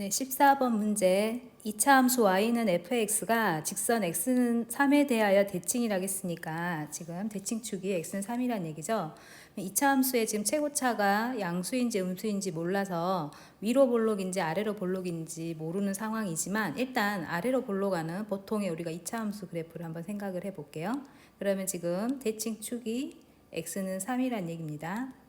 네, 14번 문제. 2차 함수 y는 fx가 직선 x는 3에 대하여 대칭이라고 했으니까 지금 대칭축이 x는 3이란 얘기죠. 2차 함수의 지금 최고차가 양수인지 음수인지 몰라서 위로 볼록인지 아래로 볼록인지 모르는 상황이지만 일단 아래로 볼록하는 보통의 우리가 2차 함수 그래프를 한번 생각을 해 볼게요. 그러면 지금 대칭축이 x는 3이란 얘기입니다.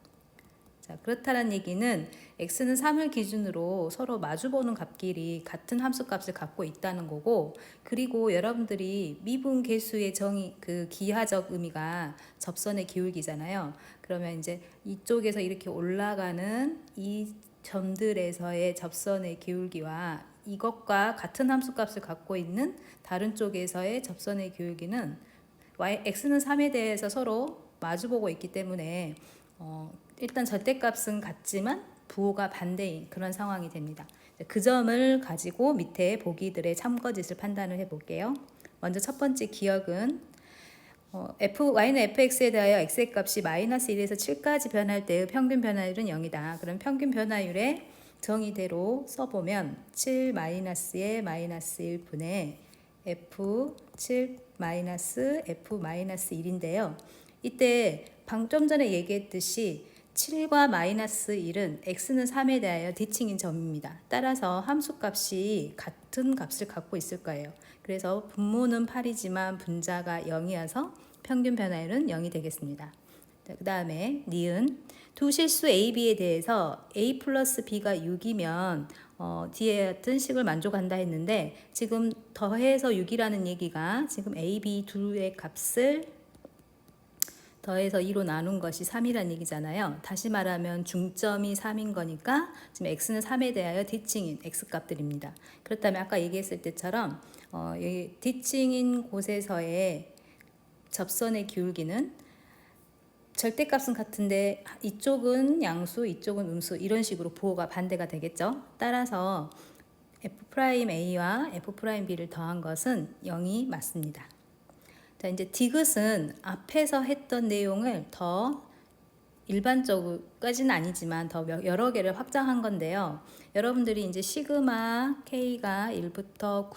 자, 그렇다는 얘기는 x는 3을 기준으로 서로 마주보는 값끼리 같은 함수 값을 갖고 있다는 거고 그리고 여러분들이 미분 계수의 정의 그 기하적 의미가 접선의 기울기잖아요. 그러면 이제 이쪽에서 이렇게 올라가는 이 점들에서의 접선의 기울기와 이것과 같은 함수 값을 갖고 있는 다른 쪽에서의 접선의 기울기는 y x는 3에 대해서 서로 마주보고 있기 때문에 어, 일단 절대값은 같지만 부호가 반대인 그런 상황이 됩니다. 그 점을 가지고 밑에 보기들의 참거짓을 판단을 해볼게요. 먼저 첫 번째 기억은 어, f, y는 fx에 대하여 x의 값이 마이너스 1에서 7까지 변할 때의 평균 변화율은 0이다. 그럼 평균 변화율의 정의대로 써보면 7 마이너스의 마이너스 1분의 f 7 마이너스 f 마이너스 1인데요. 이때 방금 전에 얘기했듯이 7과 마이너스 1은 x는 3에 대하여 대칭인 점입니다. 따라서 함수값이 같은 값을 갖고 있을 거예요. 그래서 분모는 8이지만 분자가 0이어서 평균 변화율은 0이 되겠습니다. 그 다음에 니은 두 실수 a, b에 대해서 a 플러스 b가 6이면 어, 뒤에 어떤 식을 만족한다 했는데 지금 더해서 6이라는 얘기가 지금 a, b 둘의 값을 더해서 2로 나눈 것이 3이란 얘기잖아요. 다시 말하면 중점이 3인 거니까 지금 x는 3에 대하여 대칭인 x 값들입니다. 그렇다면 아까 얘기했을 때처럼 어, 여기 대칭인 곳에서의 접선의 기울기는 절대값은 같은데 이쪽은 양수, 이쪽은 음수 이런 식으로 부호가 반대가 되겠죠. 따라서 f'a와 f'b를 더한 것은 0이 맞습니다. 자, 이제 디귿은 앞에서 했던 내용을 더 일반적으로까지는 아니지만 더 여러 개를 확장한 건데요. 여러분들이 이제 시그마 k가 1부터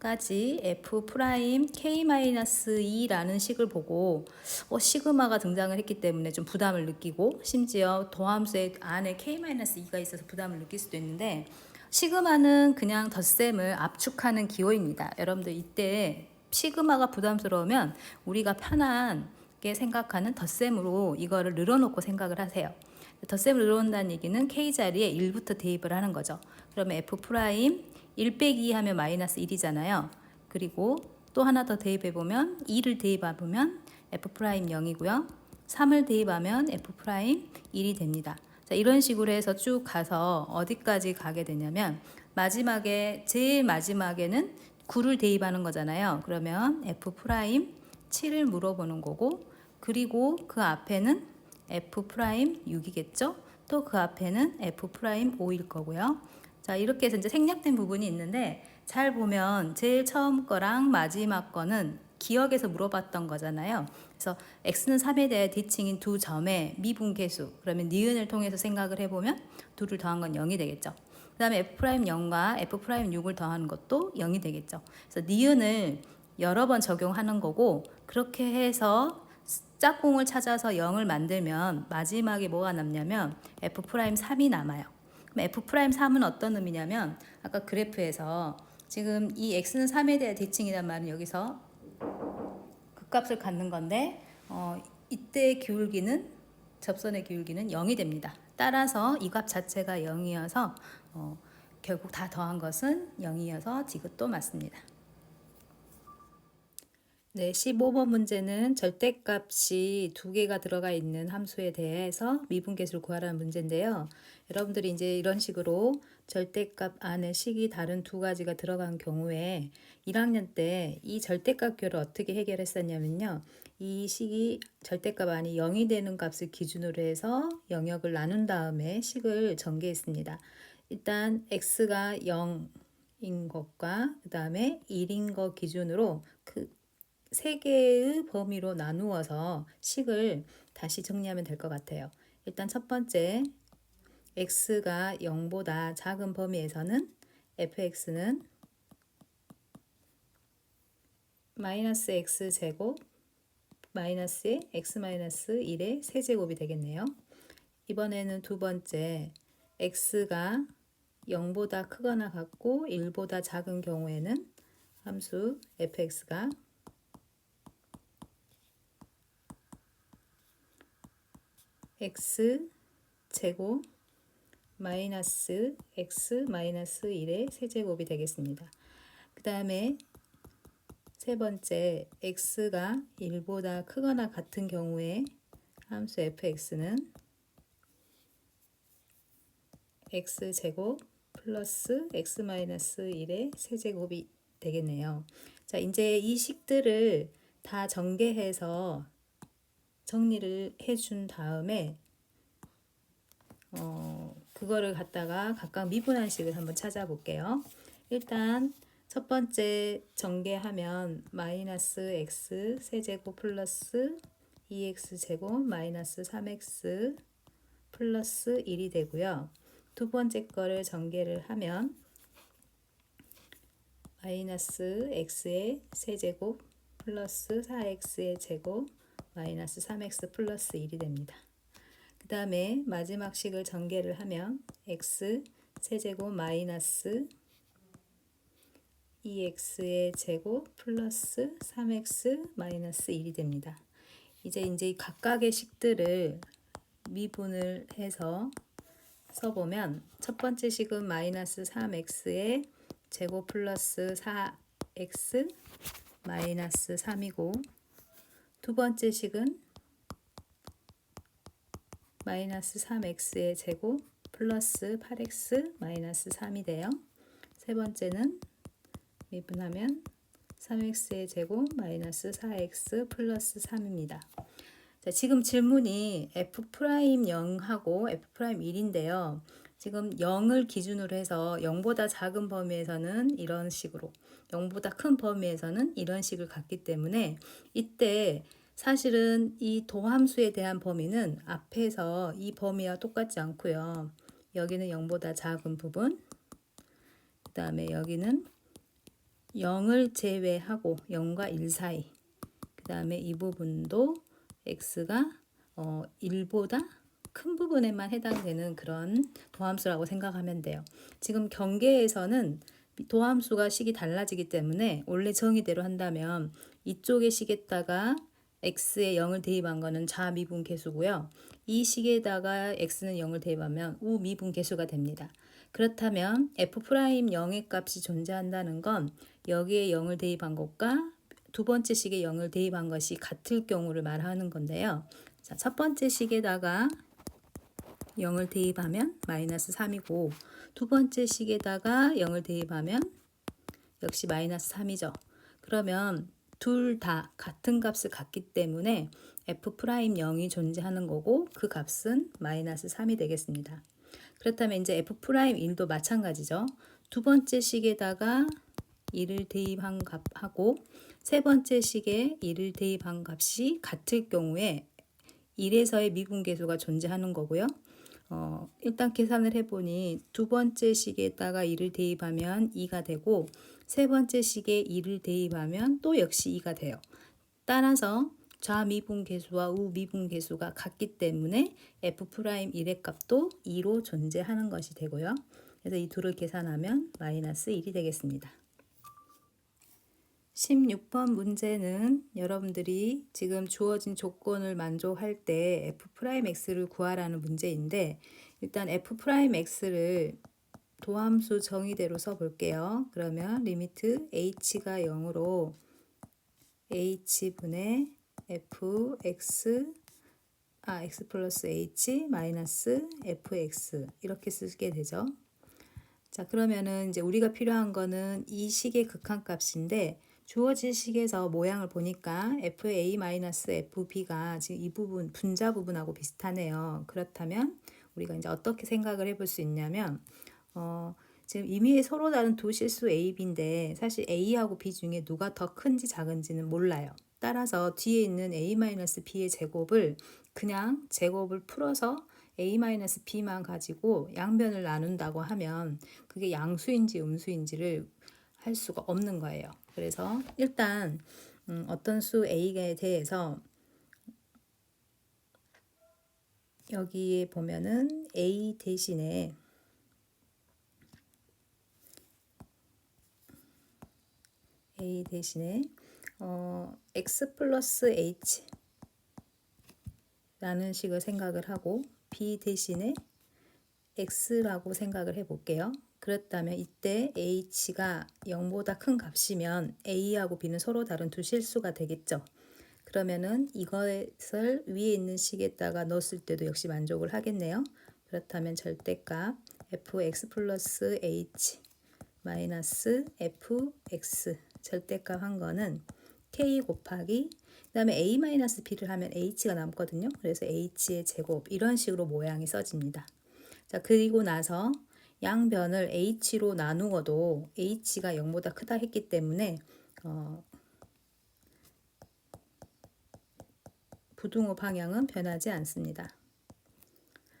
9까지 f 프라임 k-2라는 식을 보고 어, 시그마가 등장을 했기 때문에 좀 부담을 느끼고 심지어 도함수의 안에 k-2가 있어서 부담을 느낄 수도 있는데 시그마는 그냥 덧셈을 압축하는 기호입니다. 여러분들 이때 시그마가 부담스러우면 우리가 편안하게 생각하는 덧셈으로 이거를 늘어놓고 생각을 하세요. 덧셈을 늘어놓는다는 얘기는 k 자리에 1부터 대입을 하는 거죠. 그러면 f 프라임 1 빼기 2 하면 마이너스 1이잖아요. 그리고 또 하나 더 대입해 보면 2를 대입해 보면 f 프라임 0이고요. 3을 대입하면 f 프라임 1이 됩니다. 자, 이런 식으로 해서 쭉 가서 어디까지 가게 되냐면 마지막에 제일 마지막에는 9를 대입하는 거잖아요. 그러면 f 프라임 7을 물어보는 거고 그리고 그 앞에는 f 프라임 6이겠죠? 또 그 앞에는 f 프라임 5일 거고요. 자, 이렇게 해서 이제 생략된 부분이 있는데 잘 보면 제일 처음 거랑 마지막 거는 기억에서 물어봤던 거잖아요. 그래서 x는 3에 대해 대칭인 두 점의 미분계수. 그러면 니은을 통해서 생각을 해보면 둘을 더한 건 0이 되겠죠. 그 다음에 f'0과 f'6을 더하는 것도 0이 되겠죠. 그래서 니은을 여러 번 적용하는 거고 그렇게 해서 짝꿍을 찾아서 0을 만들면 마지막에 뭐가 남냐면 f'3이 남아요. 그럼 f'3은 어떤 의미냐면 아까 그래프에서 지금 이 x는 3에 대한 대칭이란 말은 여기서 그 값을 갖는 건데 어, 이때 기울기는 접선의 기울기는 0이 됩니다. 따라서 이 값 자체가 0이어서 어, 결국 다 더한 것은 0이어서 디귿도 맞습니다. 네, 15번 문제는 절대값이 두 개가 들어가 있는 함수에 대해서 미분계수를 구하라는 문제인데요. 여러분들이 이제 이런 식으로 절대값 안에 식이 다른 두 가지가 들어간 경우에 1학년 때 이 절대값 교를 어떻게 해결했었냐면요. 이 식이 절대값 안이 0이 되는 값을 기준으로 해서 영역을 나눈 다음에 식을 전개했습니다. 일단 x가 0인 것과 그 다음에 1인 것 기준으로 그 세 개의 범위로 나누어서 식을 다시 정리하면 될 것 같아요. 일단 첫 번째 x가 0보다 작은 범위에서는 fx는 마이너스 x 제곱 마이너스의 x 마이너스 1의 세제곱이 되겠네요. 이번에는 두 번째 x가 0보다 크거나 같고 1보다 작은 경우에는 함수 fx가 x 제곱 마이너스 x 마이너스 1의 세제곱이 되겠습니다. 그 다음에 세 번째 x가 1보다 크거나 같은 경우에 함수 fx는 x 제곱 플러스 x 마이너스 1의 세제곱이 되겠네요. 자, 이제 이 식들을 다 전개해서 정리를 해준 다음에 어, 그거를 갖다가 각각 미분한 식을 한번 찾아볼게요. 일단 첫 번째 전개하면 마이너스 x 세제곱 플러스 2x 제곱 마이너스 3x 플러스 1이 되고요. 두 번째 거를 전개를 하면 마이너스 x의 세제곱 플러스 4x의 제곱 마이너스 3x 플러스 1이 됩니다. 그 다음에 마지막 식을 전개를 하면 x 세제곱 마이너스 2x의 제곱 플러스 3x 마이너스 1이 됩니다. 이제 이제 이 각각의 식들을 미분을 해서 써보면 첫 번째 식은 마이너스 3x의 제곱 플러스 4x 마이너스 3이고 두 번째 식은 마이너스 3x의 제곱 플러스 8x 마이너스 3이 돼요. 세 번째는 미분하면 3x의 제곱 마이너스 4x 플러스 3입니다. 자, 지금 질문이 f 프라임 0하고 f 프라임 1인데요. 지금 0을 기준으로 해서 0보다 작은 범위에서는 이런 식으로 0보다 큰 범위에서는 이런 식을 갖기 때문에 이때 사실은 이 도함수에 대한 범위는 앞에서 이 범위와 똑같지 않고요. 여기는 0보다 작은 부분 그 다음에 여기는 0을 제외하고 0과 1 사이 그 다음에 이 부분도 x가 어, 1보다 큰 부분에만 해당되는 그런 도함수라고 생각하면 돼요. 지금 경계에서는 도함수가 식이 달라지기 때문에 원래 정의대로 한다면 이쪽의 식에다가 x에 0을 대입한 거는 자미분 계수고요. 이 식에다가 x는 0을 대입하면 우미분 계수가 됩니다. 그렇다면 f 프라임 0의 값이 존재한다는 건 여기에 0을 대입한 것과 두 번째 식에 0을 대입한 것이 같을 경우를 말하는 건데요. 자, 첫 번째 식에다가 0을 대입하면 마이너스 3이고 두 번째 식에다가 0을 대입하면 역시 마이너스 3이죠. 그러면 둘 다 같은 값을 갖기 때문에 f 프라임 0이 존재하는 거고 그 값은 마이너스 3이 되겠습니다. 그렇다면 이제 f 프라임 1도 마찬가지죠. 두 번째 식에다가 1을 대입한 값하고 세 번째 식에 1을 대입한 값이 같을 경우에 1에서의 미분계수가 존재하는 거고요. 어, 일단 계산을 해보니 두 번째 식에다가 2를 대입하면 2가 되고 세 번째 식에 2를 대입하면 또 역시 2가 돼요. 따라서 좌미분 계수와 우미분 계수가 같기 때문에 f'1의 값도 2로 존재하는 것이 되고요. 그래서 이 둘을 계산하면 마이너스 1이 되겠습니다. 16번 문제는 여러분들이 지금 주어진 조건을 만족할 때 f'x를 구하라는 문제인데 일단 f'x를 도함수 정의대로 써볼게요. 그러면 리미트 h가 0으로 h분의 fx 아 x 플러스 h 마이너스 fx 이렇게 쓰게 되죠. 자 그러면은 이제 우리가 필요한 거는 이 식의 극한값인데 주어진 식에서 모양을 보니까 FA-FB가 지금 이 부분, 분자 부분하고 비슷하네요. 그렇다면 우리가 이제 어떻게 생각을 해볼 수 있냐면, 어, 지금 이미 서로 다른 두 실수 A, B인데 사실 A하고 B 중에 누가 더 큰지 작은지는 몰라요. 따라서 뒤에 있는 A-B의 제곱을 그냥 제곱을 풀어서 a-b만 가지고 양변을 나눈다고 하면 그게 양수인지 음수인지를 할 수가 없는 거예요. 그래서 일단 음, 어떤 수 a에 대해서 여기에 보면은 a 대신에 a 대신에 어, x 플러스 h 라는 식을 생각을 하고 b 대신에 x라고 생각을 해 볼게요. 그렇다면 이때 h가 0보다 큰 값이면 a하고 b는 서로 다른 두 실수가 되겠죠. 그러면은 이것을 위에 있는 식에다가 넣었을 때도 역시 만족을 하겠네요. 그렇다면 절대값 fx 플러스 h 마이너스 fx 절대값 한 거는 k 곱하기 그 다음에 a 마이너스 b를 하면 h가 남거든요. 그래서 h의 제곱 이런 식으로 모양이 써집니다. 자 그리고 나서 양변을 h로 나누어도 h가 0보다 크다 했기 때문에 어, 부등호 방향은 변하지 않습니다.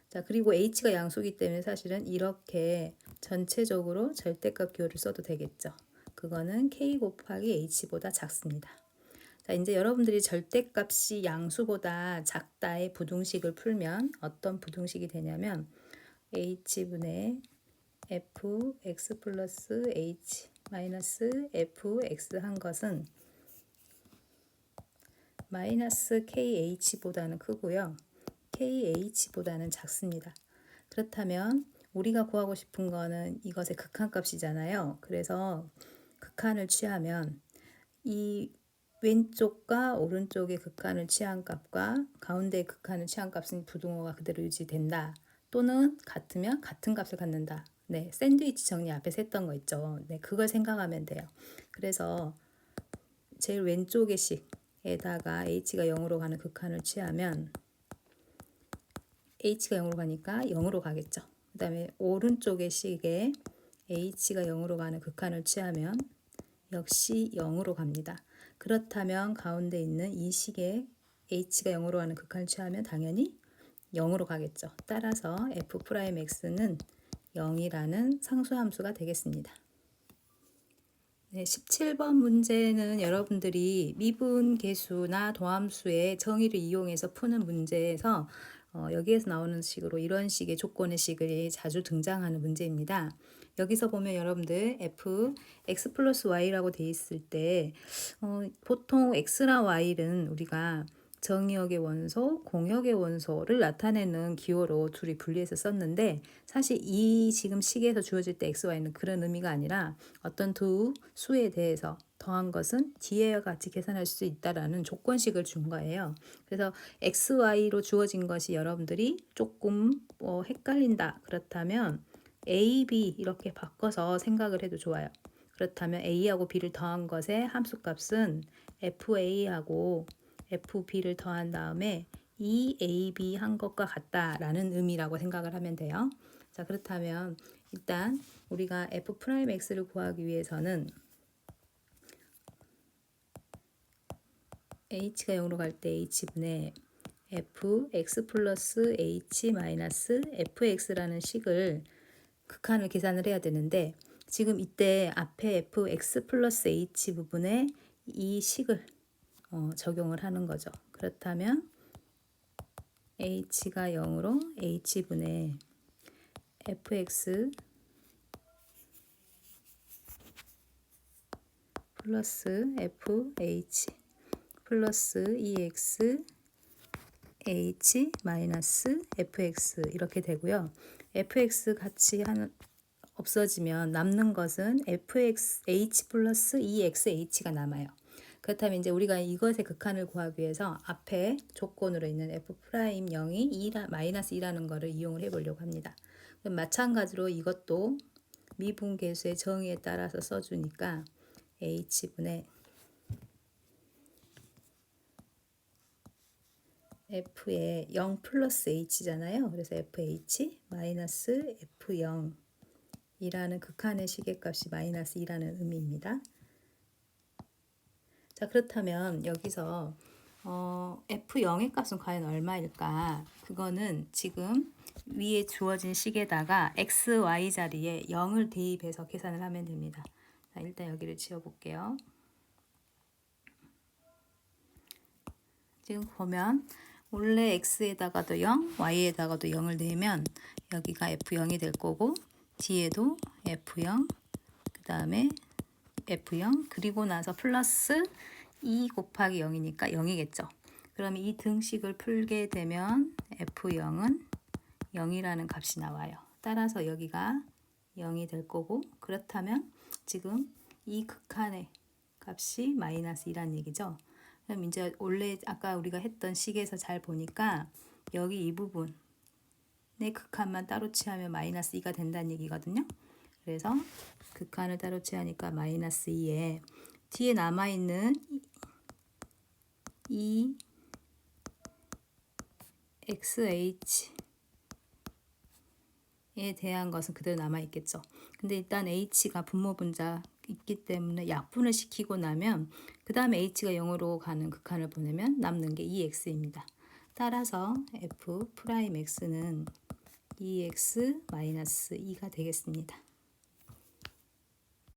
자, 그리고 h가 양수기 때문에 사실은 이렇게 전체적으로 절대값 기호를 써도 되겠죠. 그거는 k 곱하기 h보다 작습니다. 자, 이제 여러분들이 절대값이 양수보다 작다의 부등식을 풀면 어떤 부등식이 되냐면 h분의 f x 플러스 h 마이너스 fx 한 것은 마이너스 KH보다는 크고요. KH보다는 작습니다. 그렇다면 우리가 구하고 싶은 거는 이것의 극한값이잖아요. 그래서 극한을 취하면 이 왼쪽과 오른쪽의 극한을 취한 값과 가운데의 극한을 취한 값은 부등호가 그대로 유지된다. 또는 같으면 같은 값을 갖는다. 네, 샌드위치 정리 앞에서 했던 거 있죠. 네, 그걸 생각하면 돼요. 그래서 제일 왼쪽의 식 에다가 h가 0으로 가는 극한을 취하면 h가 0으로 가니까 0으로 가겠죠. 그 다음에 오른쪽의 식에 h가 0으로 가는 극한을 취하면 역시 0으로 갑니다. 그렇다면 가운데 있는 이 식에 h가 0으로 가는 극한을 취하면 당연히 0으로 가겠죠. 따라서 f'x는 0이라는 상수함수가 되겠습니다. 네, 17번 문제는 여러분들이 미분 계수나 도함수의 정의를 이용해서 푸는 문제에서 어, 여기에서 나오는 식으로 이런 식의 조건의 식이 자주 등장하는 문제입니다. 여기서 보면 여러분들 f x 플러스 y라고 돼 있을 때 어, 보통 x랑 y는 우리가 정의역의 원소, 공역의 원소를 나타내는 기호로 둘이 분리해서 썼는데 사실 이 지금 시계에서 주어질 때 x, y는 그런 의미가 아니라 어떤 두 수에 대해서 더한 것은 뒤에와 같이 계산할 수 있다라는 조건식을 준 거예요. 그래서 x, y로 주어진 것이 여러분들이 조금 뭐 헷갈린다 그렇다면 a, b 이렇게 바꿔서 생각을 해도 좋아요. 그렇다면 a하고 b를 더한 것의 함수값은 fa하고 FB를 더한 다음에 EAB 한 것과 같다라는 의미라고 생각을 하면 돼요. 자, 그렇다면 일단 우리가 F'X를 구하기 위해서는 H가 0으로 갈 때 H분의 Fx 플러스 H 마이너스 Fx라는 식을 극한을 계산을 해야 되는데 지금 이때 앞에 Fx 플러스 H 부분에 이 식을 어, 적용을 하는 거죠. 그렇다면 h가 0으로 h분의 fx 플러스 fh 플러스 ex h 마이너스 fx 이렇게 되고요. fx 같이 한 없어지면 남는 것은 fx h 플러스 exh가 남아요. 그렇다면 이제 우리가 이것의 극한을 구하기 위해서 앞에 조건으로 있는 f 프라임 0이 2라, 마이너스 2라는 것을 이용을 해보려고 합니다. 마찬가지로 이것도 미분계수의 정의에 따라서 써주니까 h분의 f의 0 플러스 h잖아요. 그래서 fh 마이너스 f0 이라는 극한의 시계값이 마이너스 2라는 의미입니다. 자, 그렇다면 여기서 어, F0의 값은 과연 얼마일까? 그거는 지금 위에 주어진 식에다가 x, y 자리에 0을 대입해서 계산을 하면 됩니다. 자, 일단 여기를 지워볼게요. 지금 보면 원래 x에다가도 0, y에다가도 0을 내면 여기가 f0이 될 거고 뒤에도 f0, 그 다음에 f0 그리고 나서 플러스 2 곱하기 0이니까 0이겠죠. 그러면 이 등식을 풀게 되면 f0은 0이라는 값이 나와요. 따라서 여기가 0이 될 거고 그렇다면 지금 이 극한의 값이 마이너스 2라는 얘기죠. 그럼 이제 원래 아까 우리가 했던 식에서 잘 보니까 여기 이 부분의 극한만 따로 취하면 마이너스 2가 된다는 얘기거든요. 그래서 극한을 따로 취하니까 마이너스 2에 뒤에 남아있는 이 XH 에 대한 것은 그대로 남아 있겠죠. 근데 일단 h가 분모 분자 있기 때문에 약분을 시키고 나면 그 다음에 h가 0으로 가는 극한을 보내면 남는 게 2x입니다. 따라서 f 프라임 x는 2x 마이너스 2가 되겠습니다.